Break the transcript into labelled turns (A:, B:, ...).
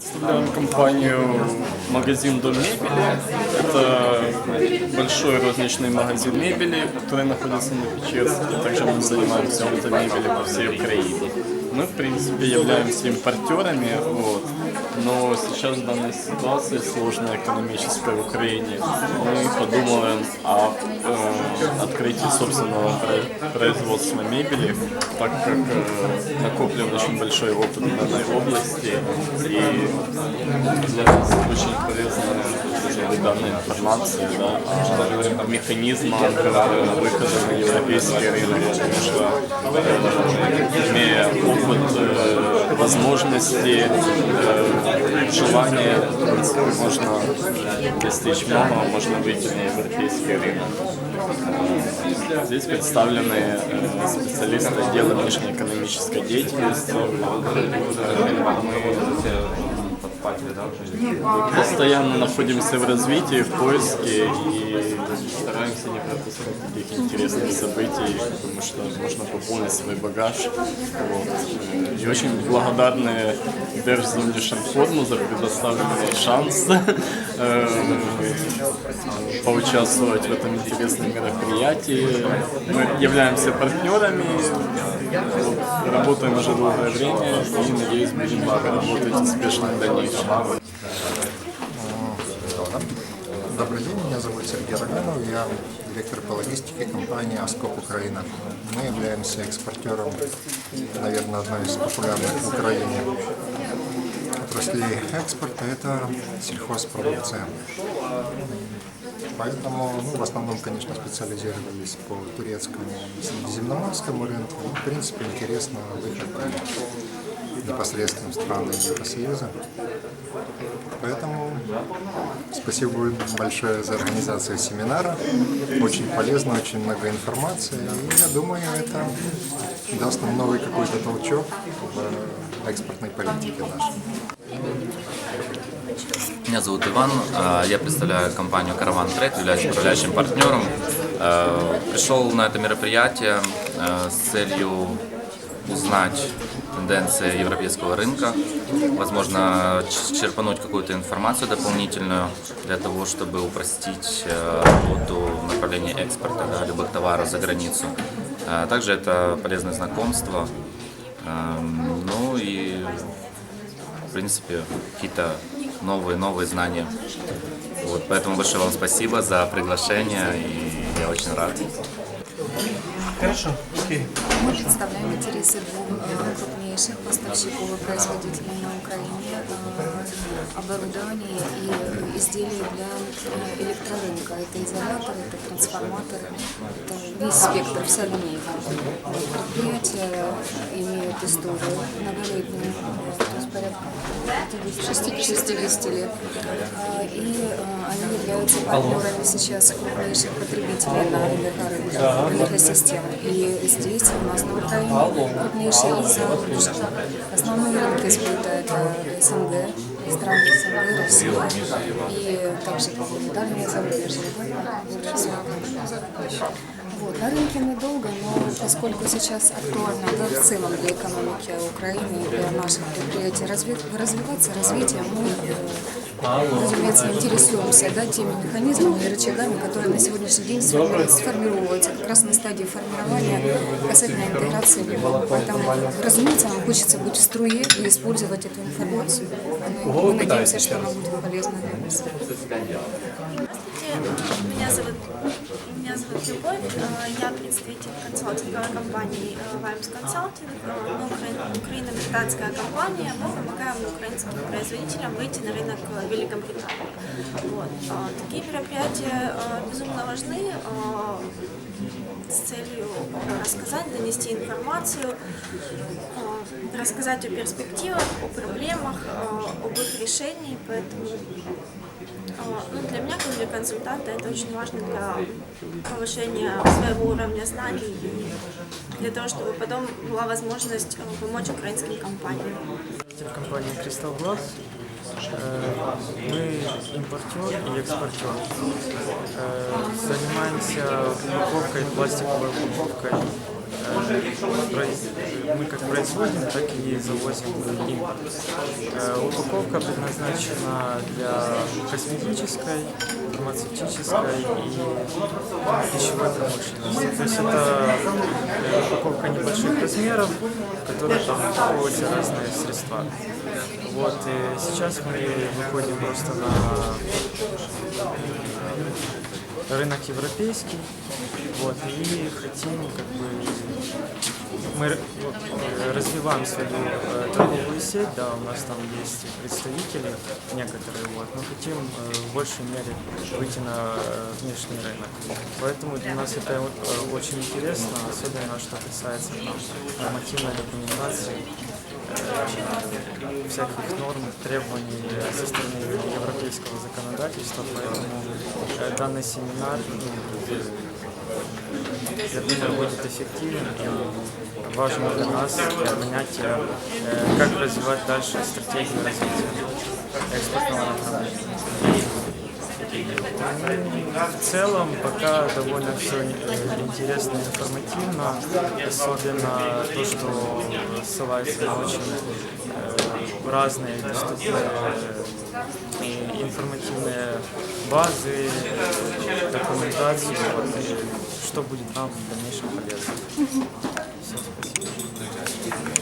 A: Представляем компанию «Магазин Дом мебели». Это большой розничный магазин мебели, который находится на Печерске. Также мы занимаемся автомебелью по всей Украине. Мы, в принципе, являемся импортерами, вот. но сейчас в данной ситуации сложная экономическая в Украине. Мы подумаем о э, открытии собственного про- производства мебели, так как э, накоплен очень большой опыт в данной области и для нас очень полезная уже данная информация да, о механизмах э, выхода на европейский рынок, потому что э, имея опыт, э, возможности, э, желание, в принципе, можно достичь многого, можно выйти на европейский рынок. Э, Здесь представлены э, специалисты отдела внешнеэкономической деятельности. Мы постоянно находимся в развитии, в поиске и стараемся не пропускать таких интересных событий, потому что можно пополнить свой багаж. Вот. И очень благодарны Держземдешинформу за предоставленный шанс э, поучаствовать в этом интересном мероприятии. Мы являемся партнерами, работаем уже долгое время и, надеюсь, будем работать успешно в дальнейшем.
B: Добрый день, меня зовут Сергей Роганов, я директор по логистике компании «Аскоп Украина». Мы являемся экспортером, наверное, одной из популярных в Украине отраслей экспорта – это сельхозпродукция. Поэтому ну, в основном, конечно, специализировались по турецкому и средиземноморскому рынку. Ну, в принципе, интересно выход непосредственно в страны Евросоюза. Поэтому спасибо большое за организацию семинара. Очень полезно, очень много информации. И я думаю, это даст нам новый какой-то толчок в экспортной политике нашей.
C: Меня зовут Иван, э, я представляю компанию Караван Трейд, являюсь управляющим партнером. Э, Пришел на это мероприятие э, с целью узнать тенденции европейского рынка, возможно, черпануть какую-то информацию дополнительную для того, чтобы упростить э, работу в направлении экспорта да, любых товаров за границу. Э, Также это полезное знакомство, Эм, ну и в принципе, какие-то новые, новые знания. Вот, поэтому большое вам спасибо за приглашение, и я очень рад.
D: Хорошо, окей.
E: Мы представляем интересы двух э, крупнейших поставщиков и производителей на Украине э, оборудования и изделий для э, электрорынка. Это изоляторы, это трансформаторы, это весь спектр, вся линейка. Предприятия имеют историю многолетнюю, э, то есть порядка 60 лет. Э, И э, они являются партнерами сейчас крупнейших потребителей на энергорынке, энергосистемы. И здесь у нас на Украине крупнейшие заработки. Основные рынки сбыта это СНГ, страны СНГ, Россия и также дальнее зарубежье. Вот, на рынке недолго, но поскольку сейчас актуально да, в целом для экономики Украины и для наших предприятий разви- развиваться, развитие, мы, э, разумеется, интересуемся да, теми механизмами и рычагами, которые на сегодняшний день сформи- сформировываются как раз на стадии формирования касательно интеграции. Поэтому, разумеется, нам хочется быть в струе и использовать эту информацию. Мы надеемся, что она будет полезна для нас.
F: Здравствуйте, меня зовут, меня зовут Любовь, Э, я представитель консалтинговой компании э, Vibes Consulting. Э, Мы украин- украино-британская компания, мы помогаем украинским производителям выйти на рынок Великобритании. Вот. Такие мероприятия безумно важны с целью рассказать, донести информацию, рассказать о перспективах, о проблемах, э, об их решении, поэтому а, Ну, для меня, как для консультанта, это очень важно для повышения своего уровня знаний и для того, чтобы потом была возможность э, помочь украинским компаниям.
D: Компании Crystal Glass. Э, Мы импортер и экспортер. Э, Занимаемся упаковкой, пластиковой упаковкой э, э, мы как производим, так и завозим импорт. Э, Упаковка предназначена для косметической, фармацевтической и пищевой промышленности. То есть это э, упаковка небольших размеров, в которой там упаковываются разные средства. Вот, и сейчас мы выходим просто на рынок европейский, вот, и хотим как бы мы э, развиваем свою э, торговую сеть, да, у нас там есть представители некоторые, вот, но хотим э, в большей мере выйти на внешний рынок. Поэтому для нас это очень интересно, особенно что касается там, нормативной документации, всяких норм, требований со стороны европейского законодательства, поэтому э, данный семинар ну, я думаю, будет эффективен и важен для нас, для понятия, э, как развивать дальше стратегию развития экспортного направления. В целом, пока довольно все интересно и информативно, особенно то, что ссылается на очень э, разные доступные информативные базы, документацию, вот, что будет нам в дальнейшем полезно. Всем спасибо.